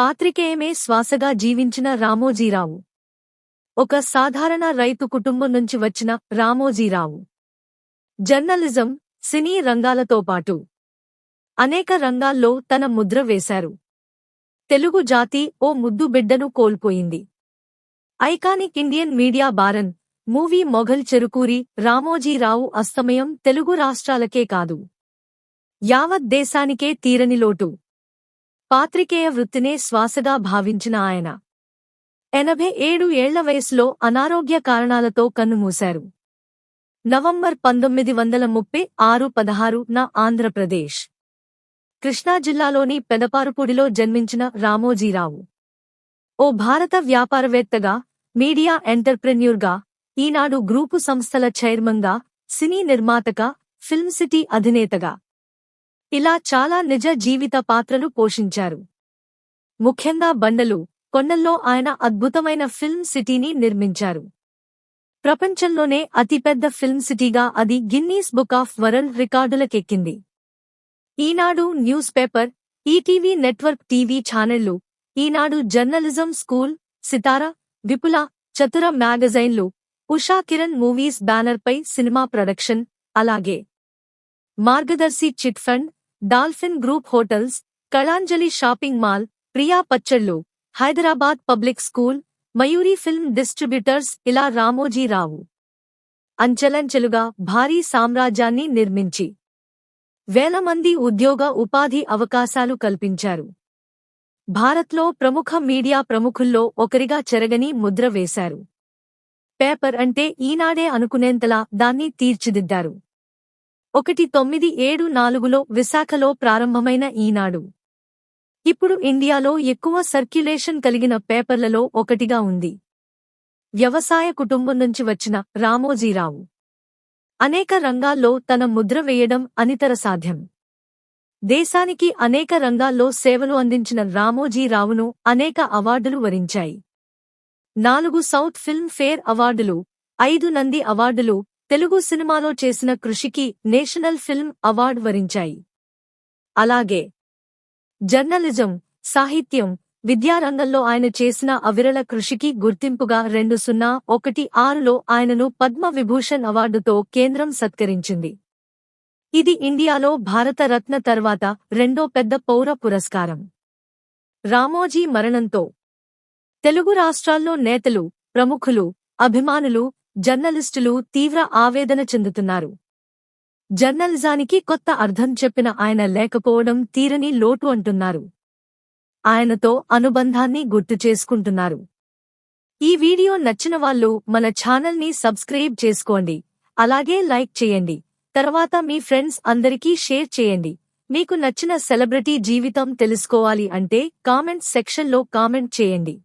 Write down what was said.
పాత్రికేయమే శ్వాసగా జీవించిన రామోజీరావు. ఒక సాధారణ రైతు కుటుంబం నుంచి వచ్చిన రామోజీరావు. జర్నలిజం సినీ రంగాలతో పాటు అనేక రంగాల్లో తన ముద్ర వేశారు. తెలుగు జాతి ఓ ముద్దు బిడ్డను కోల్పోయింది. Iconic Indian media baron movie mogul Cherukuri Ramoji Rao అస్తమయం Telugu రాష్ట్రాలకే కాదు. యావత్ దేశానికే తీరని లోటు. పాత్రికేయ వృత్తినే శ్వాసగా భావించిన ఆయన. ఎనభై ఏడు ఏళ్ళ వయసులో అనారోగ్య కారణాలతో కన్నుమూశారు నవంబర్ పంతొమ్మిది వందల ముప్పై ఆరు పదహారు నా ఆంధ్రప్రదేశ్. కృష్ణా జిల్లాలోని పెదపారుపూడిలో జన్మించిన రామోజీరావు. ఓ భారత వ్యాపారవేత్తగా మీడియా ఎంటర్ప్రెన్యూర్గా ఈనాడు గ్రూపు సంస్థల చైర్మన్గా సినీ నిర్మాతగా ఫిల్మ్ సిటీ అధినేతగా. ఇలా చాలా నిజ జీవిత పాత్రలు పోషించారు. ముఖ్యంగా బండలు కొండల్లో ఆయన అద్భుతమైన ఫిల్మ్ సిటీని నిర్మించారు. ప్రపంచంలోనే అతిపెద్ద ఫిల్మ్ సిటీగా అది Guinness book of world రికార్డులకెక్కింది. Eenadu news paper ETV network TV ఛానళ్ళు ఈనాడు జర్నలిజం స్కూల్ సితారా విపుల చతుర మ్యాగజైన్లు ఉషా కిరణ్ మూవీస్ బ్యానర్పై సినిమా ప్రొడక్షన్ అలాగే Margadarsi chit fund Dolphin group hotels Kalanjali shopping mall Priya పచ్చళ్ళు Hyderabad public school Mayuri film distributors ఇలా రామోజీరావు అంచెలంచెలుగా భారీ సామ్రాజ్యాన్ని నిర్మించి వేల మంది ఉద్యోగ ఉపాధి అవకాశాలు కల్పించారు. భారత్లో ప్రముఖ మీడియా ప్రముఖుల్లో ఒకరిగా చెరగని ముద్ర వేశారు. పేపర్ అంటే ఈనాడే అనుకునేంతలా దాన్ని తీర్చిదిద్దారు. ఒకటి తొమ్మిది ఏడు నాలుగులో విశాఖలో ప్రారంభమైన ఈనాడు. ఇప్పుడు ఇండియాలో ఎక్కువ సర్క్యులేషన్ కలిగిన పేపర్లలో ఒకటిగా ఉంది. వ్యవసాయ కుటుంబం నుంచి వచ్చిన రామోజీరావు. అనేక రంగాల్లో తన ముద్ర వేయడం అనితర సాధ్యం. దేశానికి అనేక రంగాల్లో సేవలు అందించిన రామోజీరావును అనేక అవార్డులు వరించాయి. నాలుగు సౌత్ ఫిల్మ్ ఫేర్ అవార్డులు ఐదు నంది అవార్డులు తెలుగు సినిమాలో చేసిన కృషికి నేషనల్ ఫిల్మ్ అవార్డు వరించాయి. అలాగే జర్నలిజం సాహిత్యం విద్యారంగంలో ఆయన చేసిన అవిరళ కృషికి గుర్తింపుగా రెండు సున్నా ఒకటి ఆరులో ఆయనను పద్మ విభూషణ్ అవార్డుతో కేంద్రం సత్కరించింది. ఇది ఇండియాలో భారతరత్న తర్వాత రెండో పెద్ద పౌర పురస్కారం. రామోజీ మరణంతో తెలుగు రాష్ట్రాల్లో నేతలు ప్రముఖులు అభిమానులు జర్నలిస్టులు తీవ్ర ఆవేదన చెందుతున్నారు. జర్నలిజానికి కొత్త అర్థం చెప్పిన ఆయన లేకపోవడం తీరని లోటు అంటున్నారు. ఆయనతో అనుబంధాన్ని గుర్తు చేసుకుంటున్నారు. ఈ వీడియో నచ్చిన వాళ్ళు మన ఛానల్ని సబ్స్క్రైబ్ చేసుకోండి. అలాగే లైక్ చేయండి. తర్వాత మీ ఫ్రెండ్స్ అందరికీ షేర్ చేయండి. మీకు నచ్చిన సెలబ్రిటీ జీవితం తెలుసుకోవాలి అంటే కామెంట్ సెక్షన్లో కామెంట్ చేయండి.